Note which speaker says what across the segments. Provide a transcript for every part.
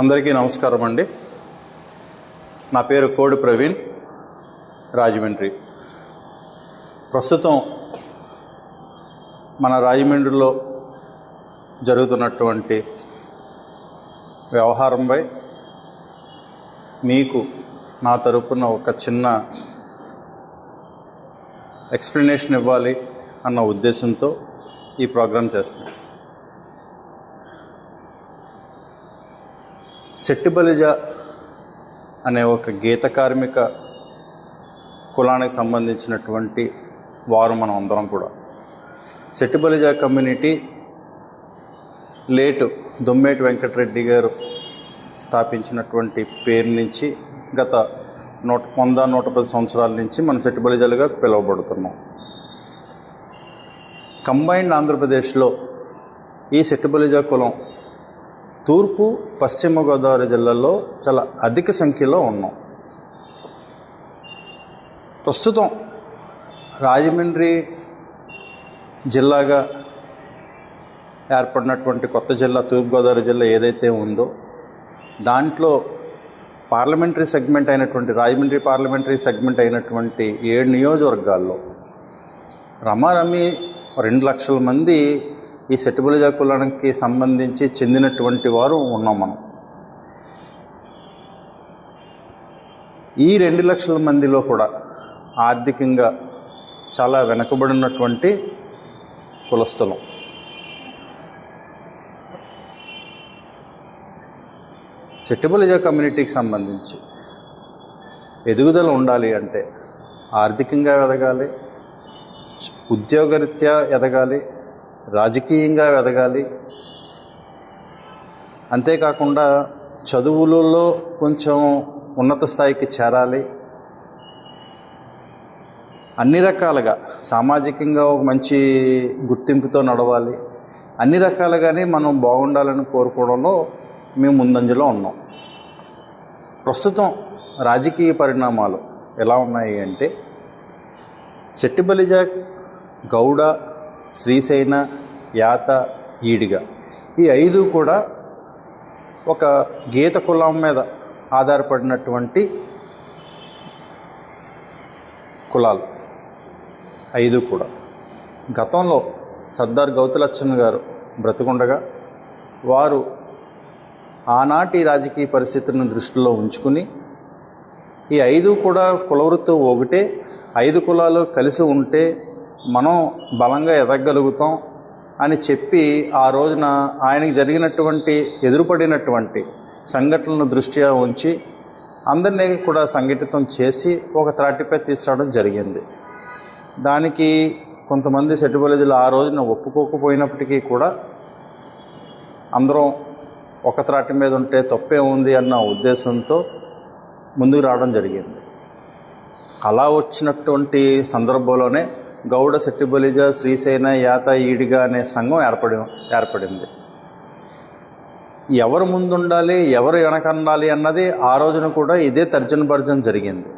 Speaker 1: అందరికీ నమస్కారం అండి. నా పేరు కోడి ప్రవీణ్ రాజమండ్రి. ప్రస్తుతం మన రాజమండ్రిలో జరుగుతున్నటువంటి వ్యవహారంపై మీకు నా తరపున ఒక చిన్న ఎక్స్ప్లెనేషన్ ఇవ్వాలి అన్న ఉద్దేశంతో ఈ ప్రోగ్రాం చేస్తున్నాను సెట్టిబలిజ అనే ఒక గీత కార్మిక కులానికి సంబంధించినటువంటి వారు మనం అందరం కూడా. సెట్టిబలిజ కమ్యూనిటీ లేటు దొమ్మేటి వెంకటరెడ్డి గారు స్థాపించినటువంటి పేరు నుంచి గత నూట వంద నూట పది సంవత్సరాల నుంచి మన సెట్టిబలిజలుగా పిలువబడుతున్నాం. కంబైన్డ్ ఆంధ్రప్రదేశ్లో ఈ సెట్టిబలిజ కులం తూర్పు పశ్చిమ గోదావరి జిల్లాల్లో చాలా అధిక సంఖ్యలో ఉన్నాం. ప్రస్తుతం రాజమండ్రి జిల్లాగా ఏర్పడినటువంటి కొత్త జిల్లా తూర్పుగోదావరి జిల్లా ఏదైతే ఉందో దాంట్లో పార్లమెంటరీ సెగ్మెంట్ అయినటువంటి రాజమండ్రి పార్లమెంటరీ సెగ్మెంట్ అయినటువంటి ఏడు నియోజకవర్గాల్లో రమారమి రెండు లక్షల మంది ఈ సెట్టుబులిజ కులానికి సంబంధించి చెందినటువంటి వారు ఉన్నాం మనం. ఈ రెండు లక్షల మందిలో కూడా ఆర్థికంగా చాలా వెనుకబడినటువంటి కులస్థలం. చెట్టుబలిజ కమ్యూనిటీకి సంబంధించి ఎదుగుదల ఉండాలి అంటే ఆర్థికంగా ఎదగాలి ఉద్యోగరీత్యా ఎదగాలి రాజకీయంగా ఎదగాలి అంతేకాకుండా చదువులలో కొంచెం ఉన్నత స్థాయికి చేరాలి. అన్ని రకాలుగా సామాజికంగా ఒక మంచి గుర్తింపుతో నడవాలి. అన్ని రకాలుగానే మనం బాగుండాలని కోరుకోవడంలో మేము ముందంజలో ఉన్నాం. ప్రస్తుతం రాజకీయ పరిణామాలు ఎలా ఉన్నాయి అంటే సెట్టిబలిజా గౌడ శ్రీశైన యాత ఈడిగ. ఈ ఐదు కూడా ఒక గీత కులం మీద ఆధారపడినటువంటి కులాలు. ఐదు కూడా. గతంలో సర్దార్ గౌతలచ్చన్ గారు బ్రతికుండగా వారు ఆనాటి రాజకీయ పరిస్థితులను దృష్టిలో ఉంచుకుని ఈ ఐదు కూడా కులవృత్తి ఒకటే ఐదు కులాలు కలిసి ఉంటే మనం బలంగా ఎదగలుగుతాం అని చెప్పి ఆ రోజున ఆయనకి జరిగినటువంటి ఎదురుపడినటువంటి సంఘటనలను దృష్ట్యా ఉంచి అందరినీ కూడా సంఘటితం చేసి ఒక త్రాటిపై తీసుకురావడం జరిగింది. దానికి కొంతమంది సెటిబలజులు ఆ రోజున ఒప్పుకోకపోయినప్పటికీ కూడా అందరం ఒక త్రాటి మీద ఉంటే తప్పే ఉంది అన్న ఉద్దేశంతో ముందుకు రావడం జరిగింది. అలా వచ్చినటువంటి సందర్భంలోనే గౌడ సెట్టిబలిజ శ్రీసేన యాత ఈడిగా అనే సంఘం ఏర్పడి ఏర్పడింది. ఎవరు ముందుండాలి ఎవరు వెనకండాలి అన్నది ఆ రోజున కూడా ఇదే తర్జన్ భర్జన్ జరిగింది.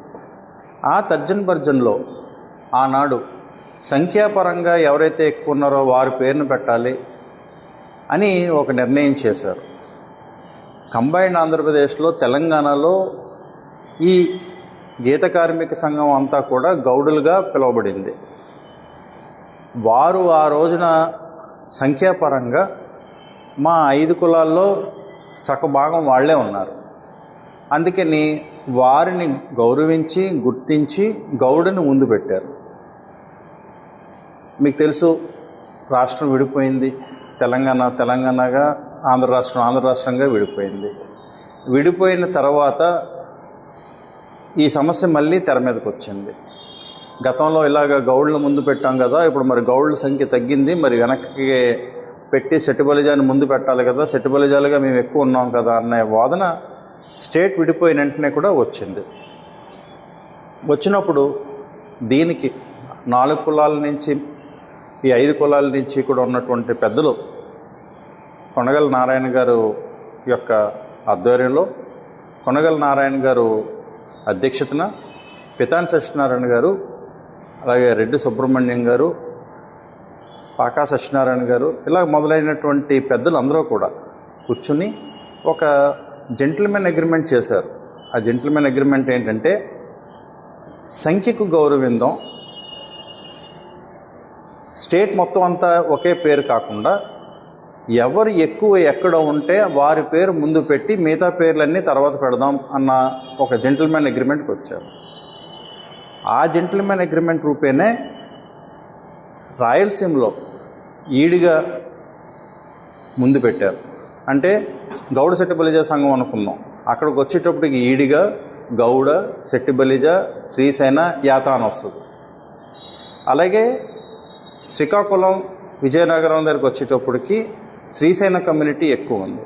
Speaker 1: ఆ తర్జన్ భర్జన్లో ఆనాడు సంఖ్యాపరంగా ఎవరైతే ఎక్కువ ఉన్నారో వారి పేరును పెట్టాలి అని ఒక నిర్ణయం చేశారు. కంబైన్డ్ ఆంధ్రప్రదేశ్లో తెలంగాణలో ఈ గీత కార్మిక సంఘం అంతా కూడా గౌడులుగా పిలువబడింది. వారు ఆ రోజున సంఖ్యాపరంగా మా ఐదు కులాల్లో సగభాగం వాళ్ళే ఉన్నారు. అందుకని వారిని గౌరవించి గుర్తించి గౌడుని ముందు పెట్టారు. మీకు తెలుసు రాష్ట్రం విడిపోయింది. తెలంగాణ తెలంగాణగా ఆంధ్ర రాష్ట్రం ఆంధ్ర రాష్ట్రంగా విడిపోయింది. విడిపోయిన తర్వాత ఈ సమస్య మళ్ళీ తెర మీదకి వచ్చింది. గతంలో ఇలాగ గౌళ్ళ ముందు పెట్టాం కదా ఇప్పుడు మరి గౌళ్ళ సంఖ్య తగ్గింది మరి వెనక్కి పెట్టి సెట్టుబలిజాన్ని ముందు పెట్టాలి కదా సెట్టుబలిజాలుగా మేము ఎక్కువ ఉన్నాం కదా అనే వాదన స్టేట్ విడిపోయిన వెంటనే కూడా వచ్చింది. వచ్చినప్పుడు దీనికి నాలుగు కులాల నుంచి ఈ ఐదు కులాల నుంచి కూడా ఉన్నటువంటి పెద్దలు కొనగల నారాయణ గారు యొక్క ఆధ్వర్యంలో కొనగల నారాయణ గారు అధ్యక్షతన పితాన్ సత్యనారాయణ గారు అలాగే రెడ్డి సుబ్రహ్మణ్యం గారు పాకా సత్యనారాయణ గారు ఇలా మొదలైనటువంటి పెద్దలు అందరూ కూడా కూర్చుని ఒక జెంటిల్మెన్ అగ్రిమెంట్ చేశారు. ఆ జెంటిల్మెన్ అగ్రిమెంట్ ఏంటంటే సంఖ్యకు గౌరవిందాం. స్టేట్ మొత్తం అంతా ఒకే పేరు కాకుండా ఎవరు ఎక్కువ ఎక్కడ ఉంటే వారి పేరు ముందు పెట్టి మిగతా పేర్లన్నీ తర్వాత పెడదాం అన్న ఒక జెంటిల్మెన్ అగ్రిమెంట్కి వచ్చారు. ఆ జెంటిల్మెన్ అగ్రిమెంట్ రూపేనే రాయలసీమలో ఈడిగా ముందు పెట్టారు. అంటే గౌడ శెట్టి బలిజ సంఘం అనుకున్నాం. అక్కడికి వచ్చేటప్పటికి ఈడిగా గౌడ శెట్టి బలిజ శ్రీసేన యాత అని వస్తుంది. అలాగే శ్రీకాకుళం విజయనగరం దగ్గరికి వచ్చేటప్పటికి శ్రీసేన కమ్యూనిటీ ఎక్కువ ఉంది.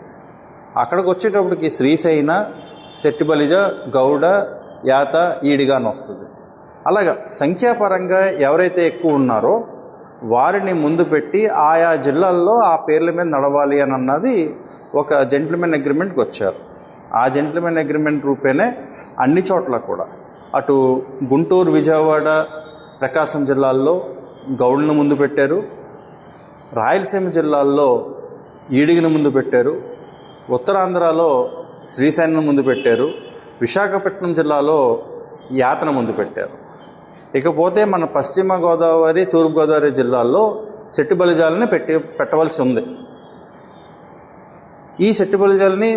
Speaker 1: అక్కడికి వచ్చేటప్పటికి శ్రీసేన శెట్టి బలిజ గౌడ యాత ఈడిగా అని వస్తుంది. అలాగా సంఖ్యాపరంగా ఎవరైతే ఎక్కువ ఉన్నారో వారిని ముందు పెట్టి ఆయా జిల్లాల్లో ఆ పేర్ల మీద నడవాలి అని అన్నది ఒక జెంట్మెన్ అగ్రిమెంట్కి వచ్చారు. ఆ జెంట్మెన్ అగ్రిమెంట్ రూపేనే అన్ని చోట్ల కూడా అటు గుంటూరు విజయవాడ ప్రకాశం జిల్లాల్లో గౌడ్లను ముందు పెట్టారు. రాయలసీమ జిల్లాల్లో ఈడిగిని ముందు పెట్టారు. ఉత్తరాంధ్రలో శ్రీశైలం ముందు పెట్టారు. విశాఖపట్నం జిల్లాలో యాతన ముందు పెట్టారు. ఇకపోతే మన పశ్చిమ గోదావరి తూర్పుగోదావరి జిల్లాల్లో సెట్టు బలిజాలని పెట్టి పెట్టవలసి ఉంది. ఈ సెట్టు బలిజాలని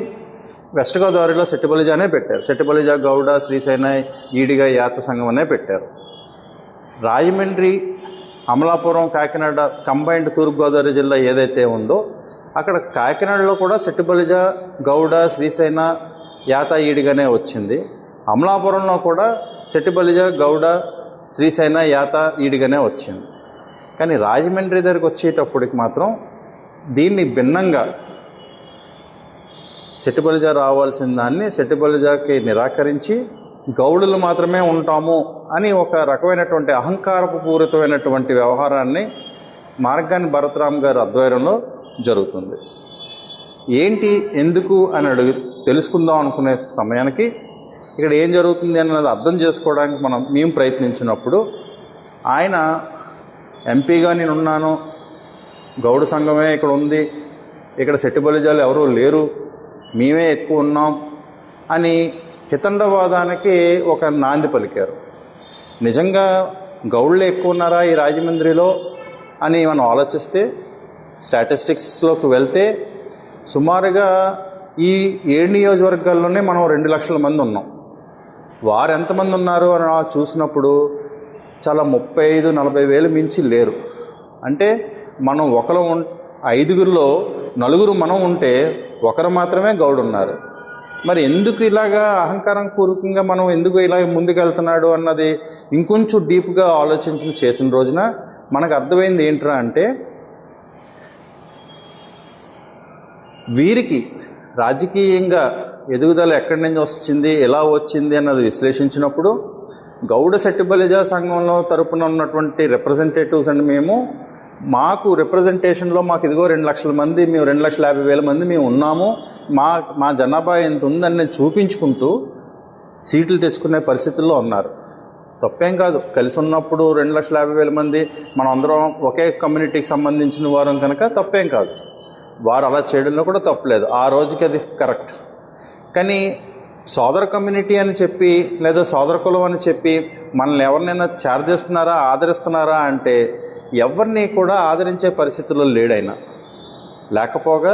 Speaker 1: వెస్ట్ గోదావరిలో సెట్టు బలిజానే పెట్టారు. సెట్టు బలిజా గౌడ శ్రీశైన ఈడిగా యాత సంఘం అనే పెట్టారు. రాజమండ్రి అమలాపురం కాకినాడ కంబైన్డ్ తూర్పుగోదావరి జిల్లా ఏదైతే ఉందో అక్కడ కాకినాడలో కూడా సెట్టుబలిజ గౌడ శ్రీశైన యాత ఈడిగానే వచ్చింది. అమలాపురంలో కూడా సెట్టుబలిజ గౌడ శ్రీశైన యాత ఈడిగానే వచ్చింది. కానీ రాజమండ్రి దగ్గరికి వచ్చేటప్పటికి మాత్రం దీన్ని భిన్నంగా సెట్టుబలిజా రావాల్సిన దాన్ని సెట్టుబలిజాకి నిరాకరించి గౌడులు మాత్రమే ఉంటాము అని ఒక రకమైనటువంటి అహంకారపు పూరితమైనటువంటి వ్యవహారాన్ని మార్గాన్ని భరతరామ్ గారి ఆధ్వర్యంలో జరుగుతుంది. ఏంటి ఎందుకు అని అడుగు తెలుసుకుందాం అనుకునే సమయానికి ఇక్కడ ఏం జరుగుతుంది అన్నది అర్థం చేసుకోవడానికి మనం మేము ప్రయత్నించినప్పుడు ఆయన ఎంపీగా నేను ఉన్నాను గౌడ సంఘమే ఇక్కడ ఉంది ఇక్కడ సెట్టుబలిజాలు ఎవరూ లేరు మేమే ఎక్కువ ఉన్నాం అని హితండవాదానికి ఒక నాంది పలికారు. నిజంగా గౌళ్ళు ఎక్కువ ఉన్నారా ఈ రాజమండ్రిలో అని మనం ఆలోచిస్తే స్టాటిస్టిక్స్లోకి వెళ్తే సుమారుగా ఈ ఏడు నియోజకవర్గాల్లోనే మనం రెండు లక్షల మంది ఉన్నాం. వారు ఎంతమంది ఉన్నారు అని చూసినప్పుడు చాలా ముప్పై ఐదు నలభై వేలు మించి లేరు. అంటే మనం ఒకరు ఐదుగురిలో నలుగురు మనం ఉంటే ఒకరు మాత్రమే గౌడు ఉన్నారు మరి ఎందుకు ఇలాగా అహంకారం పూర్వకంగా మనం ఎందుకు ఇలా ముందుకెళ్తున్నాడు అన్నది ఇంకొంచెం డీప్గా ఆలోచించి చేసిన రోజున మనకు అర్థమైంది ఏంట్రా అంటే వీరికి రాజకీయంగా ఎదుగుదల ఎక్కడి నుంచి వచ్చింది ఎలా వచ్చింది అన్నది విశ్లేషించినప్పుడు గౌడ సెట్టిబలిజా సంఘంలో తరపున ఉన్నటువంటి రిప్రజెంటేటివ్స్ అండ్ మేము. మాకు రిప్రజెంటేషన్లో మాకు ఇదిగో రెండు లక్షల మంది మేము రెండు లక్షల యాభై వేల మంది మేము ఉన్నాము. మా మా జనాభా ఎంత ఉందని చూపించుకుంటూ సీట్లు తెచ్చుకునే పరిస్థితుల్లో ఉన్నారు. తప్పేం కాదు కలిసి ఉన్నప్పుడు రెండు లక్షల యాభై వేల మంది మనం అందరం ఒకే కమ్యూనిటీకి సంబంధించిన వారం కనుక తప్పేం కాదు. వారు అలా చేయడంలో కూడా తప్పలేదు ఆ రోజుకి అది కరెక్ట్ కానీ సోదర కమ్యూనిటీ అని చెప్పి లేదా సోదర కులం అని చెప్పి మనల్ని ఎవరినైనా చేరదీస్తున్నారా ఆదరిస్తున్నారా అంటే ఎవరిని కూడా ఆదరించే పరిస్థితుల్లో లేడైనా లేకపోగా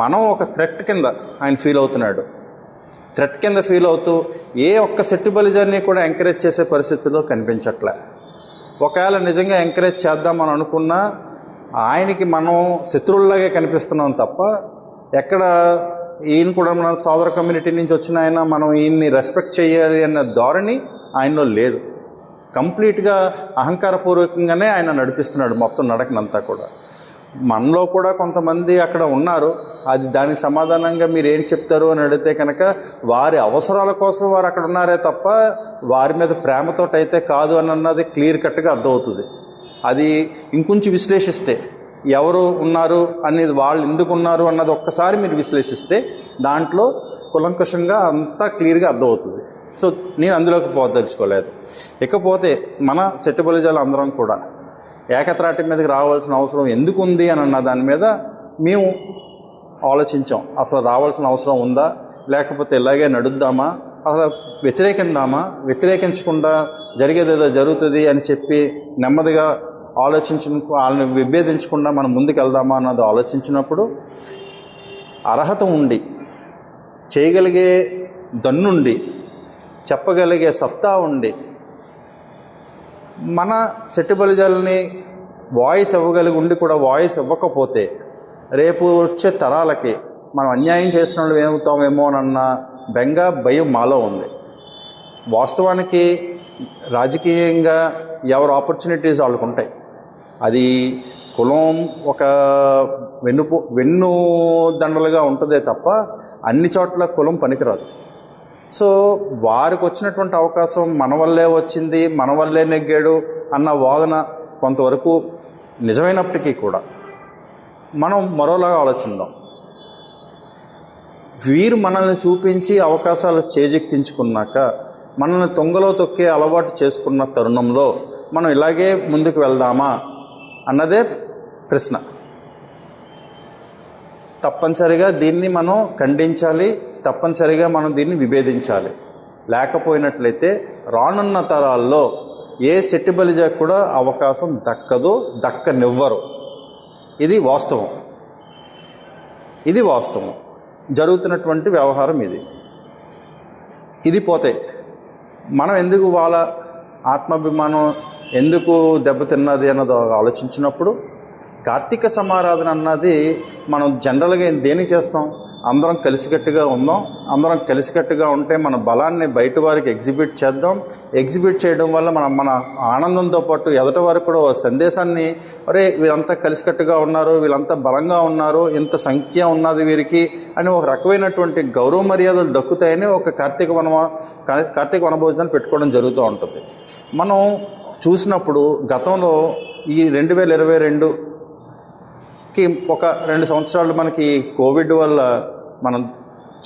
Speaker 1: మనం ఒక థ్రెట్ కింద ఆయన ఫీల్ అవుతున్నాడు. థ్రెట్ కింద ఫీల్ అవుతూ ఏ ఒక్క సెట్టు బలిజాన్ని కూడా ఎంకరేజ్ చేసే పరిస్థితుల్లో కనిపించట్లే. ఒకవేళ నిజంగా ఎంకరేజ్ చేద్దామని అనుకున్నా ఆయనకి మనం శత్రువుల్లాగే కనిపిస్తున్నాం తప్ప ఎక్కడ ఈయన కూడా మన సోదర కమ్యూనిటీ నుంచి వచ్చిన ఆయన మనం ఈయన్ని రెస్పెక్ట్ చేయాలి అన్న ధోరణి ఆయనలో లేదు. కంప్లీట్గా అహంకారపూర్వకంగానే ఆయన నడిపిస్తున్నాడు మొత్తం నడకనంతా కూడా. మనలో కూడా కొంతమంది అక్కడ ఉన్నారు. అది దానికి సమాధానంగా మీరు ఏం చెప్తారు అని అడిగితే కనుక వారి అవసరాల కోసం వారు అక్కడ ఉన్నారే తప్ప వారి మీద ప్రేమతోటైతే అయితే కాదు అని అన్నది క్లియర్ కట్గా అర్థమవుతుంది. అది ఇంకొంచెం విశ్లేషిస్తే ఎవరు ఉన్నారు అనేది వాళ్ళు ఎందుకు ఉన్నారు అన్నది ఒక్కసారి మీరు విశ్లేషిస్తే దాంట్లో కులంకషంగా అంతా క్లియర్గా అర్థమవుతుంది. సో నేను అందులోకి పోదలుచుకోలేదు. ఇకపోతే మన సెట్టుబలిజాలు అందరం కూడా ఏకత్రాటి మీదకి రావాల్సిన అవసరం ఎందుకు ఉంది అని అన్న దాని మీద మేము ఆలోచించాం. అసలు రావాల్సిన అవసరం ఉందా? లేకపోతే ఇలాగే నడుద్దామా? అసలు వ్యతిరేకిందామా? వ్యతిరేకించకుండా జరిగేదేదో జరుగుతుంది అని చెప్పి నెమ్మదిగా ఆలోచించ వాళ్ళని విభేదించకుండా మనం ముందుకు వెళ్దామా అన్నది ఆలోచించినప్పుడు అర్హత ఉండి చేయగలిగే దన్నుండి చెప్పగలిగే సత్తా ఉండి మన శెట్టి వాయిస్ ఇవ్వగలిగి ఉండి కూడా వాయిస్ ఇవ్వకపోతే రేపు వచ్చే తరాలకి మనం అన్యాయం చేసిన వాళ్ళు ఏమవుతామేమో అన్న బెంగ భయం మాలో ఉంది. వాస్తవానికి రాజకీయంగా ఎవరు ఆపర్చునిటీస్ వాళ్ళకు ఉంటాయి అది కులం ఒక వెన్నుపు వెన్ను దండలుగా ఉంటుందే తప్ప అన్ని చోట్ల కులం పనికిరాదు. సో వారికి వచ్చినటువంటి అవకాశం మన వల్లే వచ్చింది మన వల్లే నెగ్గాడు అన్న వాదన కొంతవరకు నిజమైనప్పటికీ కూడా మనం మరోలాగా ఆలోచిద్దాం. వీరు మనల్ని చూపించి అవకాశాలు చేజెక్కించుకున్నాక మనల్ని తొంగలో తొక్కే అలవాటు చేసుకున్న తరుణంలో మనం ఇలాగే ముందుకు వెళ్దామా? అన్నదే ప్రశ్న. తప్పనిసరిగా దీన్ని మనం ఖండించాలి తప్పనిసరిగా మనం దీన్ని విభేదించాలి. లేకపోయినట్లయితే రానున్న తరాల్లో ఏ శెట్టి కూడా అవకాశం దక్కదు దక్కనివ్వరు. ఇది వాస్తవం. ఇది వాస్తవం. జరుగుతున్నటువంటి వ్యవహారం ఇది. ఇది పోతే మనం ఎందుకు వాళ్ళ ఆత్మాభిమానం ఎందుకు దెబ్బతిన్నది అన్నది ఆలోచించినప్పుడు కార్తీక సమారాధన అన్నది మనం జనరల్గా దేని చేస్తాం? అందరం కలిసికట్టుగా ఉందాం. అందరం కలిసికట్టుగా ఉంటే మన బలాన్ని బయట వారికి ఎగ్జిబిట్ చేద్దాం. ఎగ్జిబిట్ చేయడం వల్ల మనం మన ఆనందంతో పాటు ఎదట వారికి కూడా ఓ సందేశాన్ని అరే వీళ్ళంతా కలిసికట్టుగా ఉన్నారు వీళ్ళంతా బలంగా ఉన్నారు ఇంత సంఖ్య ఉన్నది వీరికి అని ఒక రకమైనటువంటి గౌరవ మర్యాదలు దక్కుతాయని ఒక కార్తీక వన కార్తీక వనభోజనాలు పెట్టుకోవడం జరుగుతూ ఉంటుంది. మనం చూసినప్పుడు గతంలో ఈ రెండు వేల ఇరవై రెండుకి ఒక రెండు సంవత్సరాలు మనకి కోవిడ్ వల్ల మనం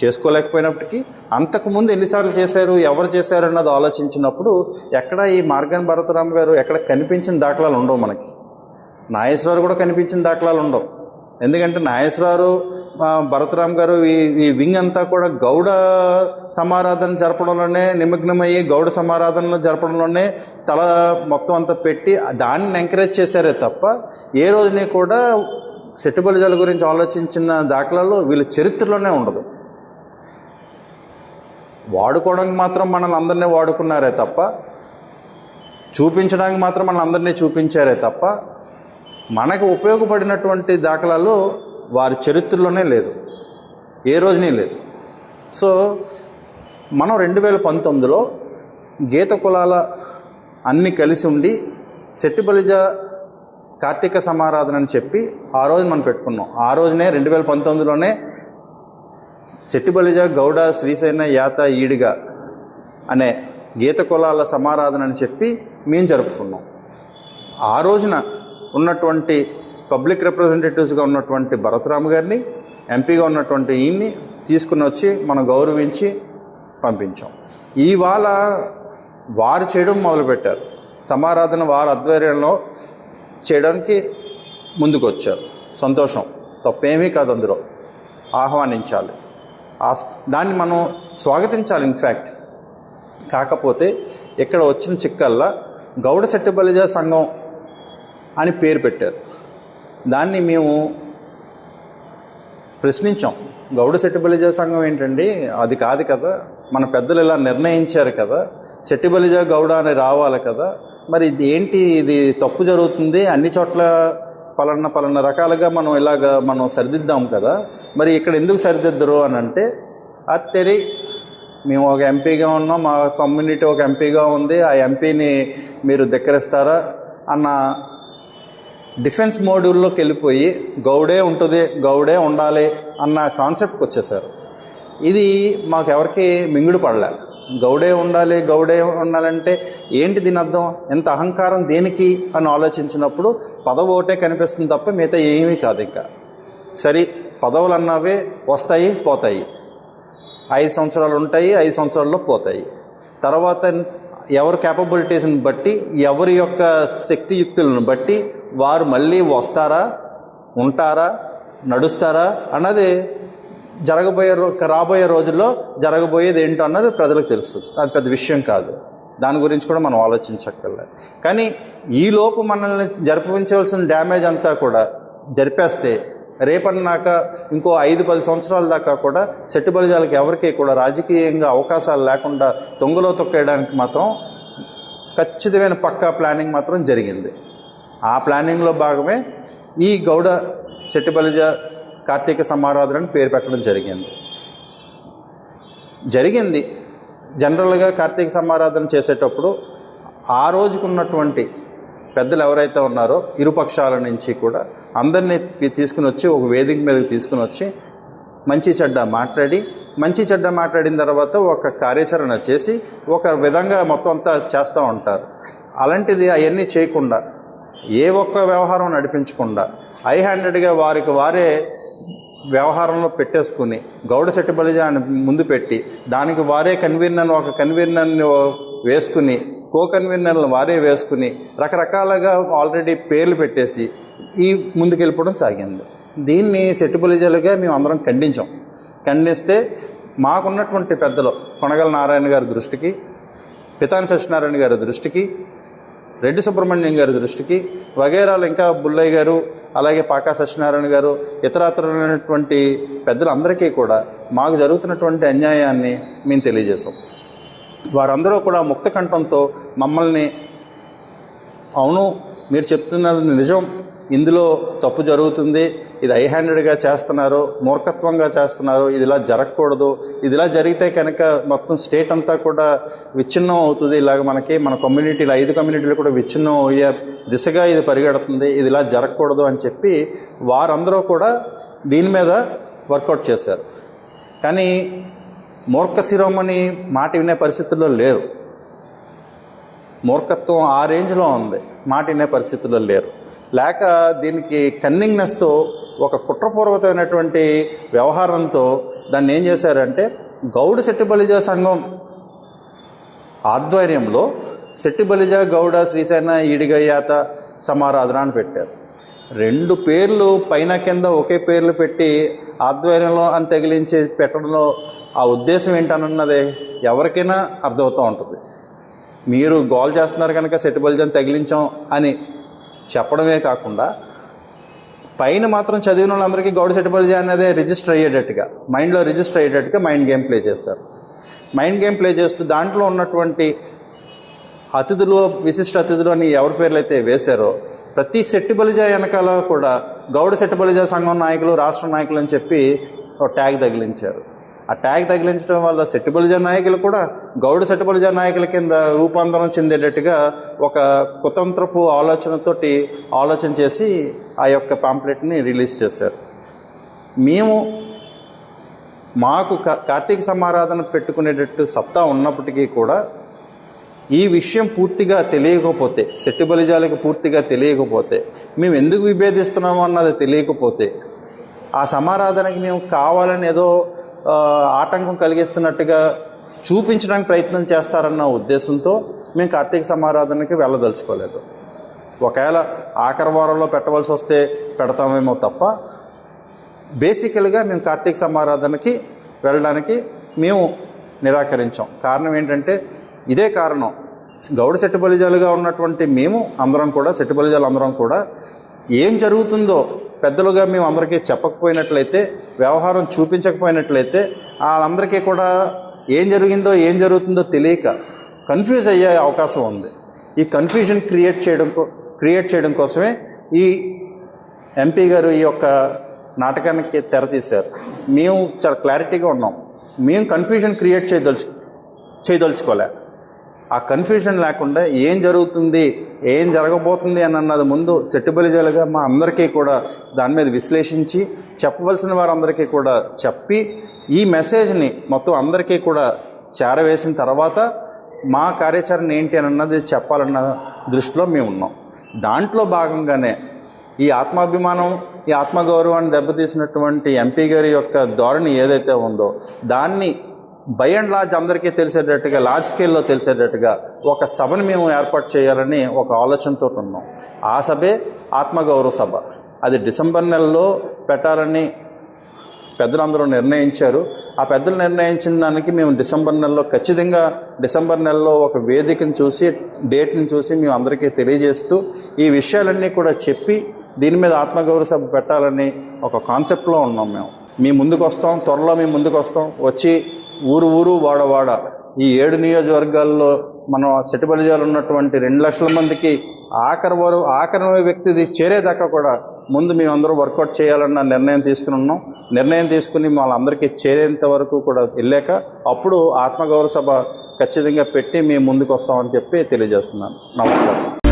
Speaker 1: చేసుకోలేకపోయినప్పటికీ అంతకుముందు ఎన్నిసార్లు చేశారు ఎవరు చేశారు అన్నది ఆలోచించినప్పుడు ఎక్కడ ఈ మార్గన్ భరతరామ్ గారు ఎక్కడ కనిపించిన దాఖలాలు ఉండవు మనకి. నాగేశ్వరరావు కూడా కనిపించిన దాఖలాలు ఉండవు. ఎందుకంటే నాగేశ్వరరావు భరతరామ్ గారు ఈ ఈ వింగ్ అంతా కూడా గౌడ సమారాధన జరపడంలోనే నిమగ్నమయ్యి గౌడ సమారాధనలు జరపడంలోనే తల మొత్తం అంతా పెట్టి దాన్ని ఎంకరేజ్ చేశారే తప్ప ఏ రోజుని కూడా సెట్టుబలిజాల గురించి ఆలోచించిన దాఖలాలు వీళ్ళ చరిత్రలోనే ఉండదు. వాడుకోవడానికి మాత్రం మనల్ని అందరినీ వాడుకున్నారే తప్ప చూపించడానికి మాత్రం మన అందరినీ చూపించారే తప్ప మనకు ఉపయోగపడినటువంటి దాఖలాలు వారి చరిత్రలోనే లేదు. ఏ రోజునే లేదు. సో మనం రెండు వేల పంతొమ్మిదిలో గీత కులాల అన్నీ కలిసి ఉండి చెట్టిబలిజ కార్తీక సమారాధన అని చెప్పి ఆ రోజు మనం పెట్టుకున్నాం. ఆ రోజునే రెండు వేల పంతొమ్మిదిలోనే చెట్టిబలిజ గౌడ శ్రీశైన యాత ఈడిగా అనే గీత కులాల సమారాధన అని చెప్పి మేము జరుపుకున్నాం. ఆ రోజున ఉన్నటువంటి పబ్లిక్ రిప్రజెంటేటివ్స్గా ఉన్నటువంటి భరతరామ్ గారిని ఎంపీగా ఉన్నటువంటి ఈయన్ని తీసుకుని వచ్చి మనం గౌరవించి పంపించాం. ఇవాళ వారు చేయడం మొదలుపెట్టారు. సమారాధన వారి ఆధ్వర్యంలో చేయడానికి ముందుకొచ్చారు. సంతోషం. తప్పేమీ కాదు అందులో. ఆహ్వానించాలి. ఆ- దాన్ని మనం స్వాగతించాలి ఇన్ఫ్యాక్ట్ కాకపోతే ఇక్కడ వచ్చిన చిక్కల్లా గౌడ సెట్టిబలిజ సంఘం అని పేరు పెట్టారు. దాన్ని మేము ప్రశ్నించాం. గౌడ సెట్టిబలిజ సంఘం ఏంటండి? అది కాదు కదా. మన పెద్దలు ఇలా నిర్ణయించారు కదా. సెట్టిబలిజ గౌడ అని రావాలి కదా. మరి ఇది ఏంటి? ఇది తప్పు జరుగుతుంది. అన్ని చోట్ల పలానా పలానా రకాలుగా మనం ఇలాగ మనం సరిదిద్దాం కదా. మరి ఇక్కడ ఎందుకు సరిదిద్దరు అని అంటే అది మేము ఒక ఎంపీగా ఉన్నాం. మా కమ్యూనిటీ ఒక ఎంపీగా ఉంది. ఆ ఎంపీని మీరు ధిక్కరిస్తారా? అన్న డిఫెన్స్ మోడ్యూల్లోకి వెళ్ళిపోయి గౌడే ఉంటుంది గౌడే ఉండాలి అన్న కాన్సెప్ట్కి వచ్చేసారు. ఇది మాకు ఎవరికి మింగుడు పడలేదు. గౌడే ఉండాలి గౌడే ఉండాలంటే ఏంటి దీని అర్థం? ఎంత అహంకారం దేనికి అని ఆలోచించినప్పుడు పదవి ఒకటే కనిపిస్తుంది తప్ప మిగతా ఏమీ కాదు ఇంకా. సరే పదవులు అన్నవే వస్తాయి పోతాయి. ఐదు సంవత్సరాలు ఉంటాయి ఐదు సంవత్సరాల్లో పోతాయి. తర్వాత ఎవరి క్యాపబిలిటీస్ని బట్టి ఎవరి యొక్క శక్తియుక్తులను బట్టి వారు మళ్ళీ వస్తారా ఉంటారా నడుస్తారా అన్నది జరగబోయే రో రాబోయే రోజుల్లో జరగబోయేది ఏంటో అన్నది ప్రజలకు తెలుస్తుంది. అది పెద్ద విషయం కాదు. దాని గురించి కూడా మనం ఆలోచించక్కర్లేదు కానీ ఈలోపు మనల్ని జరిపించవలసిన డ్యామేజ్ అంతా కూడా జరిపేస్తే రేపన్నాక ఇంకో ఐదు పది సంవత్సరాల దాకా కూడా సెట్టు బలిజాలకు ఎవరికి కూడా రాజకీయంగా అవకాశాలు లేకుండా తొంగలో తొక్కేయడానికి మాత్రం ఖచ్చితమైన పక్కా ప్లానింగ్ మాత్రం జరిగింది. ఆ ప్లానింగ్లో భాగమే ఈ గౌడ సెట్టిబలిజ కార్తీక సమారాధనని పేరు పెట్టడం జరిగింది. జరిగింది. జనరల్గా కార్తీక సమారాధన చేసేటప్పుడు ఆ రోజుకున్నటువంటి పెద్దలు ఎవరైతే ఉన్నారో ఇరుపక్షాల నుంచి కూడా అందరినీ తీసుకుని వచ్చి ఒక వేదిక మీదకి తీసుకుని వచ్చి మంచి చెడ్డ మాట్లాడి మంచి చెడ్డ మాట్లాడిన తర్వాత ఒక కార్యాచరణ చేసి ఒక విధంగా మొత్తం అంతా చేస్తూ ఉంటారు. అలాంటిది అవన్నీ చేయకుండా ఏ ఒక్క వ్యవహారం నడిపించకుండా ఐ హ్యాండెడ్గా వారికి వారే వ్యవహారంలో పెట్టేసుకుని గౌడ శెట్టి అని ముందు పెట్టి దానికి వారే కన్వీనర్ ఒక కన్వీనర్ని వేసుకుని కో కన్వీనర్లను వారే వేసుకుని రకరకాలుగా ఆల్రెడీ పేర్లు పెట్టేసి ఈ ముందుకెళ్ళిపోవడం సాగింది. దీన్ని సెట్టుబలిజలుగా మేము అందరం ఖండించాం. ఖండిస్తే మాకున్నటువంటి పెద్దలు కొనగల నారాయణ గారి దృష్టికి పితాని సత్యనారాయణ గారి దృష్టికి రెడ్డి సుబ్రహ్మణ్యం గారి దృష్టికి వగేరాలు ఇంకా బుల్లయ్య గారు అలాగే పాకా సత్యనారాయణ గారు ఇతరత్రమైనటువంటి పెద్దలందరికీ కూడా మాకు జరుగుతున్నటువంటి అన్యాయాన్ని మేము తెలియజేశాం. వారందరూ కూడా ముక్త కంఠంతో మమ్మల్ని అవును మీరు చెప్తున్నది నిజం. ఇందులో తప్పు జరుగుతుంది. ఇది ఐ హ్యాండెడ్గా చేస్తున్నారు. మూర్ఖత్వంగా చేస్తున్నారు. ఇది ఇలా జరగకూడదు. ఇది ఇలా జరిగితే కనుక మొత్తం స్టేట్ అంతా కూడా విచ్ఛిన్నం అవుతుంది. ఇలాగ మనకి మన కమ్యూనిటీలు ఐదు కమ్యూనిటీలు కూడా విచ్ఛిన్నం అయ్యే దిశగా ఇది పరిగెడుతుంది. ఇది ఇలా జరగకూడదు అని చెప్పి వారందరూ కూడా దీని మీద వర్కౌట్ చేశారు. కానీ మూర్ఖ శిరోమణి మాట వినే పరిస్థితుల్లో లేరు. మూర్ఖత్వం ఆ రేంజ్లో ఉంది. మాట వినే పరిస్థితుల్లో లేరు. లేక దీనికి కన్నింగ్నెస్తో ఒక కుట్రపూర్వకమైనటువంటి వ్యవహారంతో దాన్ని ఏం చేశారంటే గౌడ శెట్టిబలిజ సంఘం ఆధ్వర్యంలో శెట్టిబలిజ గౌడ శ్రీసేన ఈడిగయ్యాత సమారాధన అని పెట్టారు. రెండు పేర్లు పైన కింద ఒకే పేర్లు పెట్టి ఆధ్వర్యంలో అని తగిలించి పెట్టడంలో ఆ ఉద్దేశం ఏంటన్నది ఎవరికైనా అర్థమవుతూ ఉంటుంది. మీరు గోల్ చేస్తున్నారు కనుక సెట్ బల్జన్ తగిలించాం అని చెప్పడమే కాకుండా పైన మాత్రం చదివిన వాళ్ళందరికీ గౌడ సెట్ బల్జా అనేది రిజిస్టర్ అయ్యేటట్టుగా మైండ్లో రిజిస్టర్ అయ్యేటట్టుగా మైండ్ గేమ్ ప్లే చేస్తారు. మైండ్ గేమ్ ప్లే చేస్తూ దాంట్లో ఉన్నటువంటి అతిథులు విశిష్ట అతిథులు అని ఎవరి పేర్లు అయితే వేశారో ప్రతి సెట్టిబలిజ వెనకాల కూడా గౌడ సెట్టిబలిజ సంఘం నాయకులు రాష్ట్ర నాయకులు అని చెప్పి ఒక ట్యాగ్ తగిలించారు. ఆ ట్యాగ్ తగిలించడం వల్ల శెట్టి నాయకులు కూడా గౌడ శెట్టి నాయకుల కింద రూపాంతరం చెందేటట్టుగా ఒక కుతంత్రపు ఆలోచనతోటి ఆలోచన చేసి ఆ యొక్క పాంప్లెట్ని రిలీజ్ చేశారు. మేము మాకు కా- కార్తీక సమారాధన పెట్టుకునేటట్టు సత్తా ఉన్నప్పటికీ కూడా ఈ విషయం పూర్తిగా తెలియకపోతే శెట్టి బలిజాలకు పూర్తిగా తెలియకపోతే మేము ఎందుకు విభేదిస్తున్నాము అన్నది తెలియకపోతే ఆ సమారాధనకి మేము కావాలని ఏదో ఆటంకం కలిగిస్తున్నట్టుగా చూపించడానికి ప్రయత్నం చేస్తారన్న ఉద్దేశంతో మేము కార్తీక సమారాధనకి వెళ్ళదలుచుకోలేదు. ఒకవేళ ఆఖరి వారంలో పెట్టవలసి వస్తే పెడతామేమో తప్ప బేసికల్గా మేము కార్తీక సమారాధనకి వెళ్ళడానికి మేము నిరాకరించాం. కారణం ఏంటంటే ఇదే కారణం. గౌడ సెట్టుబలిజాలుగా ఉన్నటువంటి మేము అందరం కూడా సెట్టుబలిజాలు అందరం కూడా ఏం జరుగుతుందో పెద్దలుగా మేము అందరికీ చెప్పకపోయినట్లయితే వ్యవహారం చూపించకపోయినట్లయితే వాళ్ళందరికీ కూడా ఏం జరిగిందో ఏం జరుగుతుందో తెలియక కన్ఫ్యూజ్ అయ్యే అవకాశం ఉంది. ఈ కన్ఫ్యూజన్ క్రియేట్ చేయడం క్రియేట్ చేయడం కోసమే ఈ ఎంపీ గారు ఈ యొక్క నాటకానికి తెర తీశారు. మేము చాలా క్లారిటీగా ఉన్నాం. మేము కన్ఫ్యూజన్ క్రియేట్ చేయదలుచు చేయదలుచుకోలే. ఆ కన్ఫ్యూజన్ లేకుండా ఏం జరుగుతుంది ఏం జరగబోతుంది అని అన్నది ముందు సెట్టుబలిజాలుగా మా అందరికీ కూడా దాని మీద విశ్లేషించి చెప్పవలసిన వారందరికీ కూడా చెప్పి ఈ మెసేజ్ని మొత్తం అందరికీ కూడా చేరవేసిన తర్వాత మా కార్యాచరణ ఏంటి అని అన్నది చెప్పాలన్న దృష్టిలో మేము ఉన్నాం. దాంట్లో భాగంగానే ఈ ఆత్మాభిమానం ఈ ఆత్మగౌరవాన్ని దెబ్బతీసినటువంటి ఎంపీ గారి యొక్క ధోరణి ఏదైతే ఉందో దాన్ని బై అండ్ లార్జ్ అందరికీ తెలిసేటట్టుగా లార్జ్ స్కేల్లో తెలిసేటట్టుగా ఒక సభను మేము ఏర్పాటు చేయాలని ఒక ఆలోచనతో ఉన్నాం. ఆ సభే ఆత్మగౌరవ సభ. అది డిసెంబర్ నెలలో పెట్టాలని పెద్దలందరూ నిర్ణయించారు. ఆ పెద్దలు నిర్ణయించిన దానికి మేము డిసెంబర్ నెలలో ఖచ్చితంగా డిసెంబర్ నెలలో ఒక వేదికను చూసి డేట్ని చూసి మేము అందరికీ తెలియజేస్తూ ఈ విషయాలన్నీ కూడా చెప్పి దీని మీద ఆత్మగౌరవ సభ పెట్టాలని ఒక కాన్సెప్ట్లో ఉన్నాం మేము. మీ ముందుకు వస్తాం త్వరలో మేము ముందుకు వస్తాం వచ్చి ఊరు ఊరు వాడవాడ ఈ ఏడు నియోజకవర్గాల్లో మనం సెటిబలిజాలు ఉన్నటువంటి రెండు లక్షల మందికి ఆఖరి వరకు ఆఖరి వ్యక్తిది చేరేదాకా కూడా ముందు మేమందరూ వర్కౌట్ చేయాలన్న నిర్ణయం తీసుకుని ఉన్నాం. నిర్ణయం తీసుకుని వాళ్ళందరికీ చేరేంత వరకు కూడా వెళ్ళాక అప్పుడు ఆత్మగౌరవ సభ ఖచ్చితంగా పెట్టి మేము ముందుకు వస్తామని చెప్పి తెలియజేస్తున్నాను. నమస్కారం.